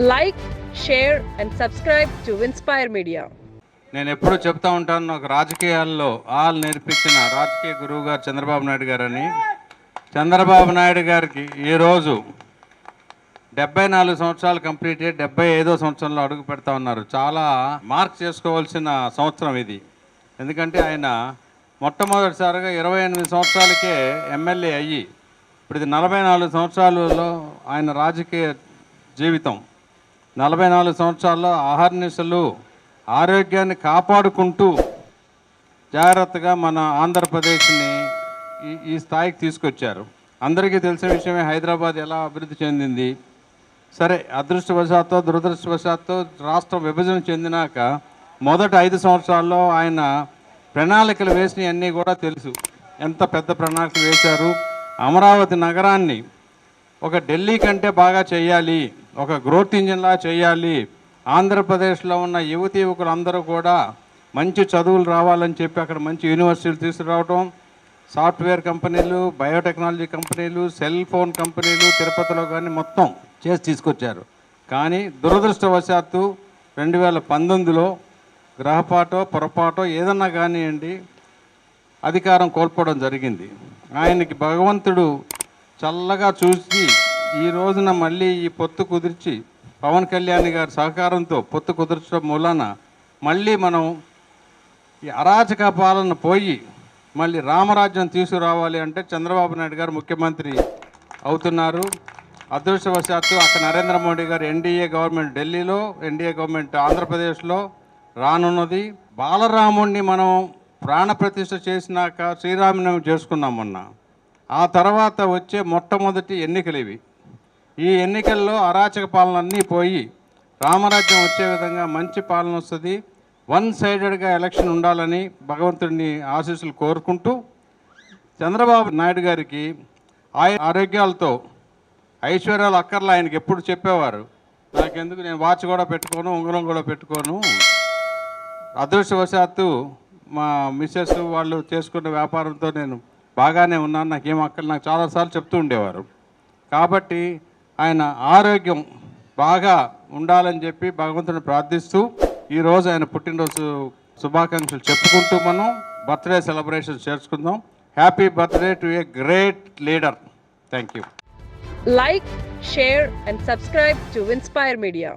Like share and subscribe to inspire media. నేను ఎప్పుడూ చెప్తా ఉంటాను నాకు రాజకీయాల్లో ఆల్ నేర్పించిన రాజకీయ గురువు గారు చంద్రబాబు నాయుడు గారని. చంద్రబాబు నాయుడు గారికి ఈరోజు డెబ్బై నాలుగు సంవత్సరాలు కంప్లీట్ అయ్యి డెబ్బై ఐదో సంవత్సరంలో అడుగు పెడతా ఉన్నారు. చాలా మార్క్ చేసుకోవాల్సిన సంవత్సరం ఇది. ఎందుకంటే ఆయన మొట్టమొదటిసారిగా ఇరవై ఎనిమిది సంవత్సరాలకే ఎమ్మెల్యే అయ్యి ఇప్పుడు ఇది నలభై నాలుగు సంవత్సరాలలో ఆయన రాజకీయ జీవితం. నలభై నాలుగు సంవత్సరాల్లో ఆహర్నిశలు ఆరోగ్యాన్ని కాపాడుకుంటూ జాగ్రత్తగా మన ఆంధ్రప్రదేశ్ని ఈ ఈ స్థాయికి తీసుకొచ్చారు. అందరికీ తెలిసిన విషయమే హైదరాబాద్ ఎలా అభివృద్ధి చెందింది. సరే అదృష్టవశాత్తు దురదృష్టవశాత్తు రాష్ట్రం విభజన చెందినాక మొదటి ఐదు సంవత్సరాల్లో ఆయన ప్రణాళికలు వేసినవన్నీ కూడా తెలుసు. ఎంత పెద్ద ప్రణాళికలు వేశారు. అమరావతి నగరాన్ని ఒక ఢిల్లీ కంటే బాగా చేయాలి. ఒక గ్రోత్ ఇంజిన్లా చేయాలి. ఆంధ్రప్రదేశ్లో ఉన్న యువతి యువకులందరూ కూడా మంచి చదువులు రావాలని చెప్పి అక్కడ మంచి యూనివర్సిటీలు తీసుకురావటం. సాఫ్ట్వేర్ కంపెనీలు బయోటెక్నాలజీ కంపెనీలు సెల్ ఫోన్ కంపెనీలు తిరుపతిలో కానీ మొత్తం చేసి తీసుకొచ్చారు. కానీ దురదృష్టవశాత్తు రెండు వేల పంతొమ్మిదిలో గ్రహపాటో పొరపాటో ఏదన్నా కానివ్వండి అధికారం కోల్పోవడం జరిగింది. ఆయనకి భగవంతుడు చల్లగా చూసి ఈ రోజున మళ్ళీ ఈ పొత్తు కుదిర్చి పవన్ కళ్యాణ్ గారి సహకారంతో పొత్తు కుదిర్చడం మూలాన మళ్ళీ మనం ఈ అరాచక పాలన పోయి మళ్ళీ రామరాజ్యం తీసుకురావాలి అంటే చంద్రబాబు నాయుడు గారు ముఖ్యమంత్రి అవుతున్నారు. అదృష్టవశాత్తు అక్కడ నరేంద్ర మోడీ గారు ఎన్డీఏ గవర్నమెంట్ ఢిల్లీలో ఎన్డీఏ గవర్నమెంట్ ఆంధ్రప్రదేశ్లో రానున్నది. బాలరాముణ్ణి మనం ప్రాణప్రతిష్ఠ చేసినాక శ్రీరామనవమి చేసుకున్నాం మొన్న. ఆ తర్వాత వచ్చే మొట్టమొదటి ఎన్నికలు ఇవి. ఈ ఎన్నికల్లో అరాచక పాలనన్నీ పోయి రామరాజ్యం వచ్చే విధంగా మంచి పాలన వస్తుంది. వన్ సైడెడ్గా ఎలక్షన్ ఉండాలని భగవంతుడిని ఆశీస్సులు కోరుకుంటూ చంద్రబాబు నాయుడు గారికి ఆయన ఆరోగ్యాలతో ఐశ్వర్యాలు అక్కర్లా ఆయనకి ఎప్పుడు చెప్పేవారు? నాకెందుకు? నేను వాచ్ కూడా పెట్టుకోను ఉంగరం కూడా పెట్టుకోను. అదృష్టవశాత్తు మా మిస్సెస్ వాళ్ళు చేసుకున్న వ్యాపారంతో నేను బాగానే ఉన్నాను. నాకేం అక్కడ నాకు చాలాసార్లు చెప్తూ ఉండేవారు. కాబట్టి ఆయన ఆరోగ్యం బాగా ఉండాలని చెప్పి భగవంతుని ప్రార్థిస్తూ ఈరోజు ఆయన పుట్టినరోజు శుభాకాంక్షలు చెప్పుకుంటూ మనం birthday celebration చేర్చుకుందాం. Happy birthday to a great leader thank you like share and subscribe to inspire media